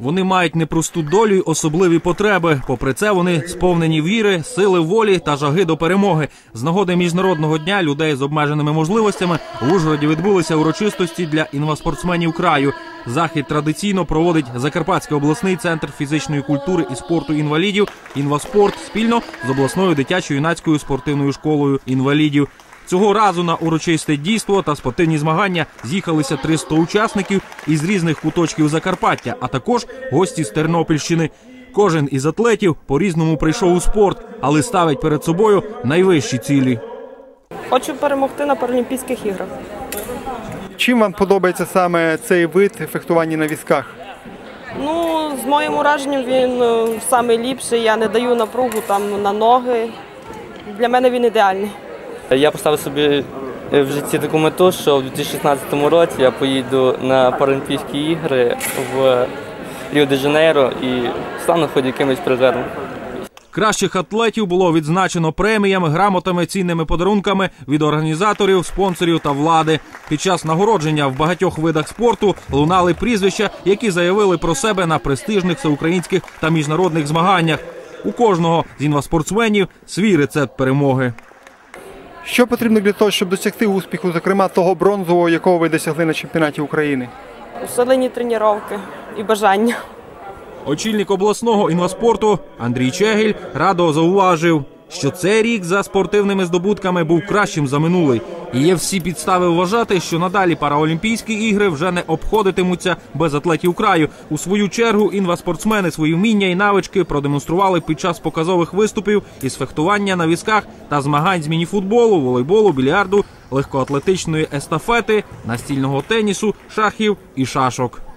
Вони мають непросту долю й особливі потреби. Попри це, вони сповнені віри, сили волі та жаги до перемоги. З нагоди міжнародного дня людей з обмеженими можливостями в Ужгороді відбулися урочистості для інваспортсменів краю. Захід традиційно проводить Закарпатський обласний центр фізичної культури і спорту інвалідів «Інваспорт» спільно з обласною дитячо-юнацькою спортивною школою інвалідів. Цього разу на урочисте дійство та спортивні змагання з'їхалися 300 учасників із різних куточків Закарпаття, а також гості з Тернопільщини. Кожен із атлетів по-різному прийшов у спорт, але ставить перед собою найвищі цілі. Хочу перемогти на Паралімпійських іграх. Чим вам подобається саме цей вид фехтування на візках? Ну, з моїм ураженням він е, самий ліпший. Я не даю напругу там на ноги. Для мене він ідеальний. Я поставив собі е, в житті таку мету, що в 2016 році я поїду на Паралімпійські ігри в Ріо-де-Жанейро і стану хоч якимось призером. Кращих атлетів було відзначено преміями, грамотами, цінними подарунками від організаторів, спонсорів та влади. Під час нагородження в багатьох видах спорту лунали прізвища, які заявили про себе на престижних всеукраїнських та міжнародних змаганнях. У кожного з інваспортсменів свій рецепт перемоги. Що потрібно для того, щоб досягти успіху, зокрема того бронзового, якого ви досягли на чемпіонаті України? Усилені тренування і бажання. Очільник обласного інваспорту Андрій Чегіль радо зауважив, що цей рік за спортивними здобутками був кращим за минулий. І є всі підстави вважати, що надалі параолімпійські ігри вже не обходитимуться без атлетів краю. У свою чергу інваспортсмени свої вміння і навички продемонстрували під час показових виступів із фехтування на візках та змагань з мініфутболу, волейболу, більярду, легкоатлетичної естафети, настільного тенісу, шахів і шашок.